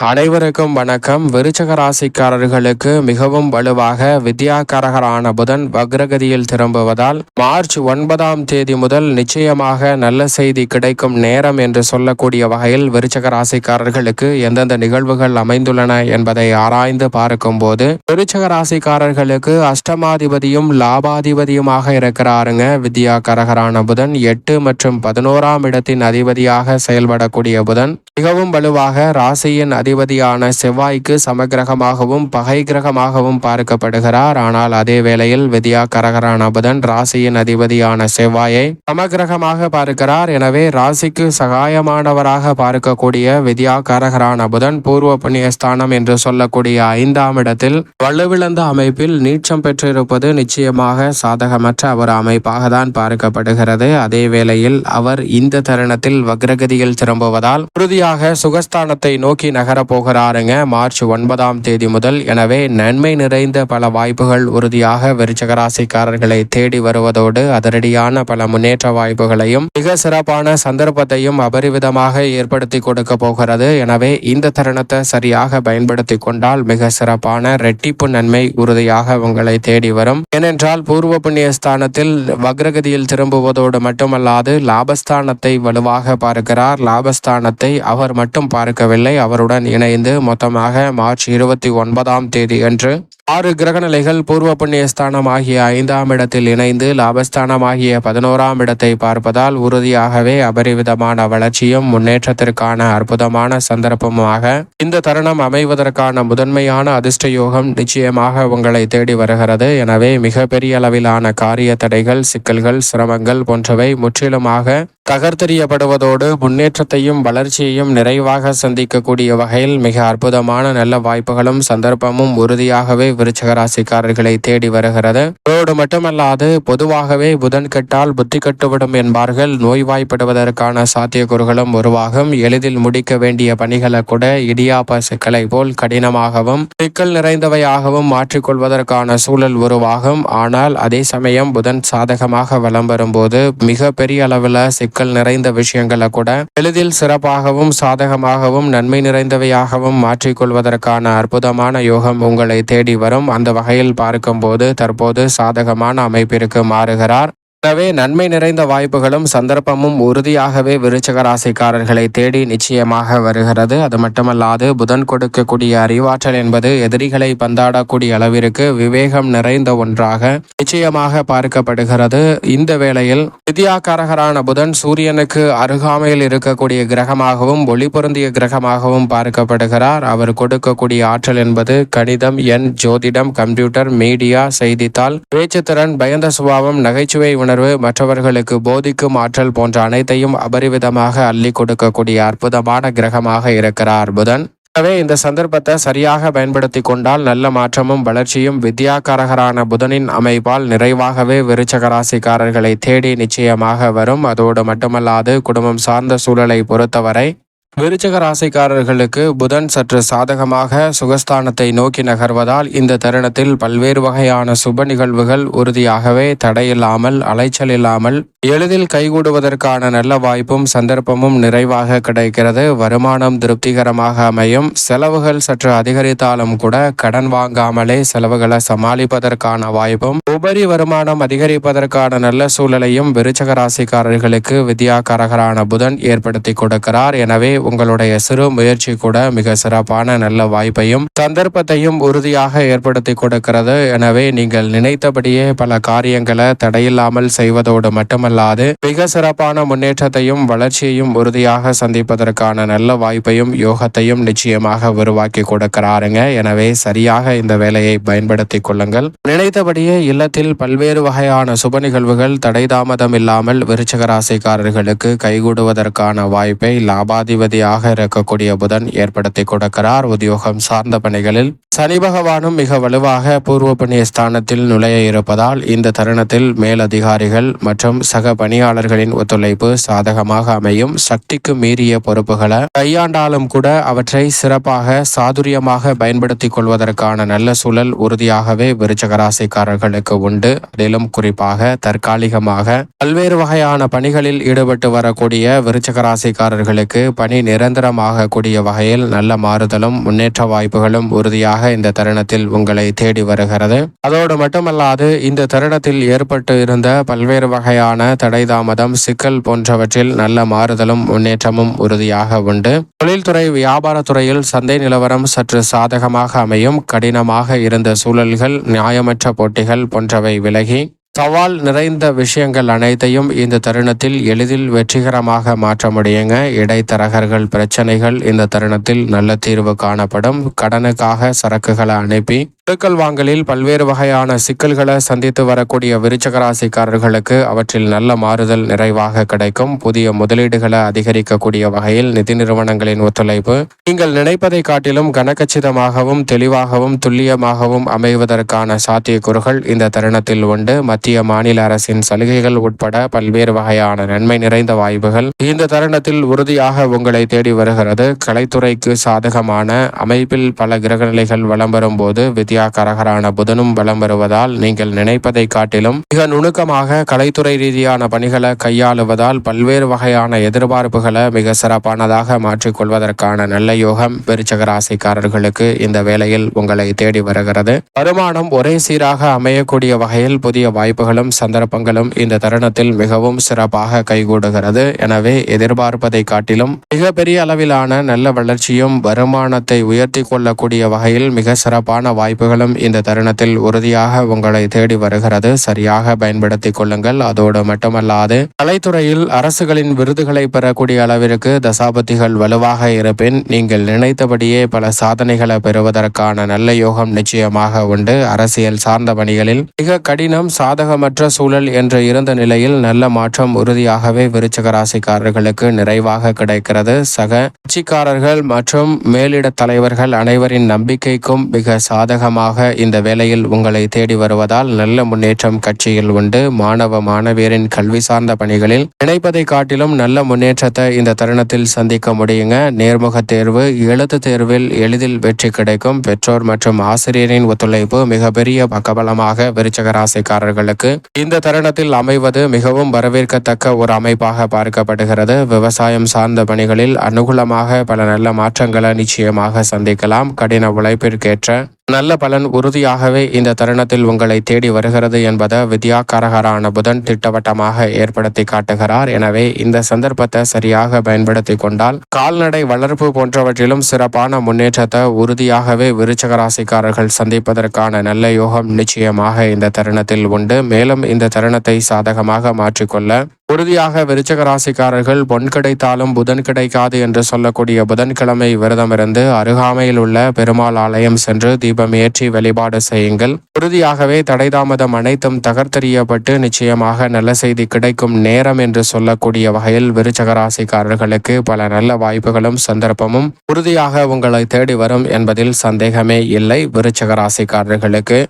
அனைவருக்கும் வணக்கம். விருச்சக ராசிக்காரர்களுக்கு மிகவும் வலுவாக வித்யாகரகரான புதன் வக்ரகதியில் திரும்புவதால் மார்ச் ஒன்பதாம் தேதி முதல் நிச்சயமாக நல்ல செய்தி கிடைக்கும் நேரம் என்று சொல்லக்கூடிய வகையில் விருச்சக ராசிக்காரர்களுக்கு எந்தெந்த நிகழ்வுகள் அமைந்துள்ளன என்பதை ஆராய்ந்து பார்க்கும்போது விருச்சக ராசிக்காரர்களுக்கு அஷ்டமாதிபதியும் லாபாதிபதியுமாக இருக்கிறாருங்க. வித்யாகரகரான புதன் எட்டு மற்றும் பதினோராம் இடத்தின் அதிபதியாக செயல்படக்கூடிய புதன் மிகவும் வலுவாக ராசியின் அதிபதியான செவ்வாய்க்கு சமகிரகமாகவும் பகை கிரகமாகவும் பார்க்கப்படுகிறார். ஆனால் அதே வேளையில் வித்யா கரகரான புதன் ராசியின் அதிபதியான செவ்வாயை சமகிரகமாக பார்க்கிறார். எனவே ராசிக்கு சகாயமானவராக பார்க்கக்கூடிய வித்யா கரகரான புதன் பூர்வ புண்ணியஸ்தானம் என்று சொல்லக்கூடிய ஐந்தாம் இடத்தில் வலுவிழந்த அமைப்பில் நீச்சம் பெற்றிருப்பது நிச்சயமாக சாதகமற்ற ஒரு அமைப்பாக தான் பார்க்கப்படுகிறது. அதே வேளையில் அவர் இந்த தருணத்தில் வக்ரகதியில் திரும்புவதால் உறுதியாக சுகஸ்தானத்தை நோக்கி நகர போகிறாருங்க மார்ச் ஒன்பதாம் தேதி முதல். எனவே நன்மை நிறைந்த பல வாய்ப்புகள் உறுதியாக விருச்சகராசிக்காரர்களை தேடி வருவதோடு அதிரடியான பல முன்னேற்ற வாய்ப்புகளையும் மிக சிறப்பான சந்தர்ப்பத்தையும் அபரிவிதமாக ஏற்படுத்தி கொடுக்க போகிறது. எனவே இந்த தருணத்தை சரியாக பயன்படுத்தி கொண்டால் மிக சிறப்பான ரெட்டிப்பு நன்மை உறுதியாக உங்களை தேடி வரும். ஏனென்றால் பூர்வ புண்ணிய ஸ்தானத்தில் வக்ரகதியில் திரும்புவதோடு மட்டுமல்லாது லாபஸ்தானத்தை வலுவாக பார்க்கிறார். லாபஸ்தானத்தை அவர் மட்டும் பார்க்கவில்லை அவருடன் இணைந்து மொத்தமாக மார்ச் இருபத்தி ஒன்பதாம் தேதி அன்று ஆறு கிரகநிலைகள் பூர்வ புண்ணியஸ்தானம் ஆகிய ஐந்தாம் இடத்தில் இணைந்து லாபஸ்தானம் ஆகிய பதினோராம் இடத்தை பார்ப்பதால் உறுதியாகவே அபரிவிதமான வளர்ச்சியும் முன்னேற்றத்திற்கான அற்புதமான சந்தர்ப்பமாக இந்த தருணம் அமைவதற்கான முதன்மையான அதிர்ஷ்ட யோகம் நிச்சயமாக உங்களை தேடி வருகிறது. எனவே மிகப்பெரிய அளவிலான காரிய தடைகள் சிக்கல்கள் சிரமங்கள் போன்றவை முற்றிலுமாக தகர்த்தெறியப்படுவதோடு முன்னேற்றத்தையும் வளர்ச்சியையும் நிறைவாக சந்திக்கக்கூடிய வகையில் மிக அற்புதமான நல்ல வாய்ப்புகளும் சந்தர்ப்பமும் உறுதியாகவே விருச்சகராசிக்காரர்களை தேடி வருகிறது. அதோடு மட்டுமல்லாது பொதுவாகவே புதன் கெட்டால் புத்தி கட்டுவிடும் என்பார்கள். நோய்வாய்ப்படுவதற்கான சாத்தியக்கூறுகளும் உருவாகும். எளிதில் முடிக்க வேண்டிய பணிகளை கூட இடியாப்ப சிக்கலை போல் கடினமாகவும் சிக்கல் நிறைந்தவையாகவும் மாற்றிக்கொள்வதற்கான சூழல் உருவாகும். ஆனால் அதே சமயம் புதன் சாதகமாக வலம் வரும்போது மிக பெரிய அளவில் சிக்கல் நிறைந்த விஷயங்களை கூட எளிதில் சிறப்பாகவும் சாதகமாகவும் நன்மை நிறைந்தவையாகவும் மாற்றிக்கொள்வதற்கான அற்புதமான யோகம் உங்களை தேடி வரும். அந்த வகையில் பார்க்கும்போது தற்போது சாதகமான அமைப்பிற்கு மாறுகிறார் எனவே நன்மை நிறைந்த வாய்ப்புகளும் சந்தர்ப்பமும் உறுதியாகவே விருச்சக ராசிக்காரர்களை தேடி நிச்சயமாக வருகிறது. அது மட்டுமல்லாது புதன் கொடுக்கக்கூடிய அறிவாற்றல் என்பது எதிரிகளை பந்தாடக்கூடிய அளவிற்கு விவேகம் நிறைந்த ஒன்றாக நிச்சயமாக பார்க்கப்படுகிறது. இந்த வேளையில் வித்யாகாரகரான புதன் சூரியனுக்கு அருகாமையில் இருக்கக்கூடிய கிரகமாகவும் ஒளி பொருந்திய கிரகமாகவும் பார்க்கப்படுகிறார். அவர் கொடுக்கக்கூடிய ஆற்றல் என்பது கணிதம் எண் ஜோதிடம் கம்ப்யூட்டர் மீடியா செய்தித்தாள் பேச்சுத்திறன் பயந்த சுபாவம் நகைச்சுவை உணர்வு மற்றவர்களுக்கு போதிக்கும் ஆற்றல் போன்ற அனைத்தையும் அபரிவிதமாக அள்ளி கொடுக்கக்கூடிய அற்புதமான கிரகமாக இருக்கிறார் புதன். எனவே இந்த சந்தர்ப்பத்தை சரியாக பயன்படுத்தி கொண்டால் நல்ல மாற்றமும் வளர்ச்சியும் வித்யாகாரகரான புதனின் அமைப்பால் நிறைவாகவே விருச்சக ராசிக்காரர்களை தேடி நிச்சயமாக வரும். அதோடு மட்டுமல்லாது குடும்பம் சார்ந்த சூழலை பொறுத்தவரை விருச்சக ராசிக்காரர்களுக்கு புதன் சற்று சாதகமாக சுகஸ்தானத்தை நோக்கி நகர்வதால் இந்த தருணத்தில் பல்வேறு வகையான சுப நிகழ்வுகள் உறுதியாகவே தடையில்லாமல் அலைச்சல் இல்லாமல் எளிதில் கைகூடுவதற்கான நல்ல வாய்ப்பும் சந்தர்ப்பமும் நிறைவாக கிடைக்கிறது. வருமானம் திருப்திகரமாக அமையும். செலவுகள் சற்று அதிகரித்தாலும் கூட கடன் வாங்காமலே செலவுகளை சமாளிப்பதற்கான வாய்ப்பும் உபரி வருமானம் அதிகரிப்பதற்கான நல்ல சூழலையும் விருச்சக ராசிக்காரர்களுக்கு வித்யாகாரகரான புதன் ஏற்படுத்தி கொடுக்கிறார். எனவே உங்களுடைய சிறு முயற்சி கூட மிக சிறப்பான நல்ல வாய்ப்பையும் சந்தர்ப்பத்தையும் உறுதியாக ஏற்படுத்தி கொடுக்கிறது. எனவே நீங்கள் நினைத்தபடியே பல காரியங்களை தடையில்லாமல் செய்வதோடு மட்டுமல்லாது மிக சிறப்பான முன்னேற்றத்தையும் வளர்ச்சியையும் உறுதியாக சந்திப்பதற்கான நல்ல வாய்ப்பையும் யோகத்தையும் நிச்சயமாக உருவாக்கி கொடுக்கிறாருங்க. எனவே சரியாக இந்த வேலையை பயன்படுத்திக் கொள்ளுங்கள். நினைத்தபடியே இல்லத்தில் பல்வேறு வகையான சுப நிகழ்வுகள் தடை தாமதம் இல்லாமல் விருச்சக ராசிக்காரர்களுக்கு கைகூடுவதற்கான வாய்ப்பை அதிபதியாக இருக்கக்கூடிய புதன் ஏற்படுத்தி கொடுக்கிறார். உத்தியோகம் சார்ந்த பணிகளில் சனி பகவானும் மிக வலுவாக பூர்வ புண்ணிய ஸ்தானத்தில் நுழைய இருப்பதால் இந்த தருணத்தில் மேலதிகாரிகள் மற்றும் சக பணியாளர்களின் ஒத்துழைப்பு சாதகமாக அமையும். சக்திக்கு மீறிய பொறுப்புகளை கையாண்டாலும் கூட அவற்றை சிறப்பாக சாதுரியமாக பயன்படுத்திக் கொள்வதற்கான நல்ல சூழல் உறுதியாகவே விருச்சகராசிக்காரர்களுக்கு உண்டு. அதிலும் குறிப்பாக தற்காலிகமாக பல்வேறு வகையான பணிகளில் ஈடுபட்டு வரக்கூடிய விருச்சகராசிக்காரர்களுக்கு பணி நிரந்தரமாக கூடிய வகையில் நல்ல மாறுதலும் முன்னேற்ற வாய்ப்புகளும் உறுதியாக இந்த தருணத்தில் உங்களை தேடி வருகிறது. அதோடு மட்டுமல்லாது இந்த தருணத்தில் ஏற்பட்டு இருந்த பல்வேறு வகையான தடை தாமதம் சிக்கல் போன்றவற்றில் நல்ல மாறுதலும் முன்னேற்றமும் உறுதியாக உண்டு. தொழில்துறை வியாபாரத்துறையில் சந்தை நிலவரம் சற்று சாதகமாக அமையும். கடினமாக இருந்த சூழல்கள் நியாயமற்ற போட்டிகள் போன்றவை விலகி சவால் நிறைந்த விஷயங்கள் அனைத்தையும் இந்த தருணத்தில் எளிதில் வெற்றிகரமாக மாற்ற முடியுங்க இடைத்தரகர்கள் பிரச்சனைகள் இந்த தருணத்தில் நல்ல தீர்வு காணப்படும். கடனுக்காக சரக்குகளை அனுப்பி கொடுக்கல் வாங்கலில் பல்வேறு வகையான சிக்கல்களை சந்தித்து வரக்கூடிய விருச்சகராசிக்காரர்களுக்கு அவற்றில் நல்ல மாறுதல் நிறைவாக கிடைக்கும். புதிய முதலீடுகளை அதிகரிக்கக்கூடிய வகையில் நிதி நிறுவனங்களின் ஒத்துழைப்பு. நீங்கள் நினைப்பதை காட்டிலும் கனக்கச்சிதமாகவும் தெளிவாகவும் துல்லியமாகவும் அமைவதற்கான சாத்தியக்கூறுகள் இந்த தருணத்தில் உண்டு. மத்திய மாநில அரசின் சலுகைகள் உட்பட பல்வேறு வகையான நன்மை நிறைந்த வாய்ப்புகள். இந்த தருணத்தில் உறுதியாக உங்களை தேடி வருகிறது. கலைத்துறைக்கு சாதகமான அமைப்பில் பல கிரகநிலைகள் வலம் வரும்போது வித்யாகரகரான புதனும் வலம் வருவதால் நீங்கள் நினைப்பதை காட்டிலும் மிக நுணுக்கமாக கலைத்துறை ரீதியான பணிகளை கையாளுவதால் பல்வேறு வகையான எதிர்பார்ப்புகளை மிக சிறப்பானதாக மாற்றிக்கொள்வதற்கான நல்ல யோகம் விருச்சகராசிக்காரர்களுக்கு இந்த வேளையில் உங்களை தேடி வருகிறது. வருமானம் ஒரே சீராக அமையக்கூடிய வகையில் புதிய வாய்ப்புகளும் சந்தர்ப்பங்களும் இந்த தருணத்தில் மிகவும் சிறப்பாக கைகூடுகிறது. எனவே எதிர்பார்ப்பதை காட்டிலும் மிகப்பெரிய அளவிலான நல்ல வளர்ச்சியும் வருமானத்தை உயர்த்தி கொள்ளக்கூடிய வகையில் மிக சிறப்பான வாய்ப்பு வாய்ப்புகளும் இந்த தருணத்தில் உறுதியாக உங்களை தேடி வருகிறது. சரியாக பயன்படுத்திக் கொள்ளுங்கள். அதோடு மட்டுமல்லாது கலைத்துறையில் அரசுகளின் விருதுகளை பெறக்கூடிய அளவிற்கு தசாபதிகள் வலுவாக இருப்பின் நீங்கள் நினைத்தபடியே பல சாதனைகளை பெறுவதற்கான நல்ல யோகம் நிச்சயமாக உண்டு. அரசியல் சார்ந்த பணிகளில் மிக கடினம் சாதகமற்ற சூழல் என்று இருந்த நிலையில் நல்ல மாற்றம் உறுதியாகவே விருச்சக ராசிக்காரர்களுக்கு நிறைவாக கிடைக்கிறது. சக கட்சிக்காரர்கள் மற்றும் மேலிட தலைவர்கள் அனைவரின் நம்பிக்கைக்கும் மிக சாதகமாக இந்த வேலையில் உங்களை தேடி வருவதால் நல்ல முன்னேற்றம் கட்சியில் உண்டு. மாணவ மாணவியரின் கல்வி சார்ந்த பணிகளில் நினைப்பதை காட்டிலும் நல்ல முன்னேற்றத்தை இந்த தருணத்தில் சந்திக்க முடியுங்க. நேர்முக தேர்வு எழுத்து தேர்வில் எளிதில் வெற்றி கிடைக்கும். பெற்றோர் மற்றும் ஆசிரியரின் ஒத்துழைப்பு மிகப்பெரிய பக்கபலமாக விருச்சக ராசிக்காரர்களுக்கு இந்த தருணத்தில் அமைவது மிகவும் வரவேற்கத்தக்க ஒரு அமைப்பாக பார்க்கப்படுகிறது. விவசாயம் சார்ந்த பணிகளில் அனுகூலமாக பல நல்ல மாற்றங்களை நிச்சயமாக சந்திக்கலாம். கடின உழைப்பிற்கேற்ற நல்ல பலன் உறுதியாகவே இந்த தருணத்தில் உங்களை தேடி வருகிறது என்பதை வித்யாகாரகரான புதன் திட்டவட்டமாக ஏற்படுத்தி காட்டுகிறார். எனவே இந்த சந்தர்ப்பத்தை சரியாக பயன்படுத்தி கொண்டால் கால்நடை வளர்ப்பு போன்றவற்றிலும் சிறப்பான முன்னேற்றத்தை உறுதியாகவே விருச்சக ராசிக்காரர்கள் சந்திப்பதற்கான நல்ல யோகம் நிச்சயமாக இந்த தருணத்தில் உண்டு. மேலும் இந்த தருணத்தை சாதகமாக மாற்றிக்கொள்ள உறுதியாக விருச்சக ராசிக்காரர்கள் பொன் கிடைத்தாலும் புதன் கிடைக்காது என்று சொல்லக்கூடிய புதன்கிழமை விரதமிருந்து அருகாமையில் உள்ள பெருமாள் ஆலயம் சென்று தீபம் ஏற்றி வழிபாடு செய்யுங்கள். உறுதியாகவே தடைதாமதம் அனைத்தும் தகர்த்தெறியப்பட்டு நிச்சயமாக நல்ல செய்தி கிடைக்கும் நேரம் என்று சொல்லக்கூடிய வகையில் விருச்சக ராசிக்காரர்களுக்கு பல நல்ல வாய்ப்புகளும் சந்தர்ப்பமும் உறுதியாக உங்களை தேடி வரும் என்பதில் சந்தேகமே இல்லை விருச்சக ராசிக்காரர்களுக்கு.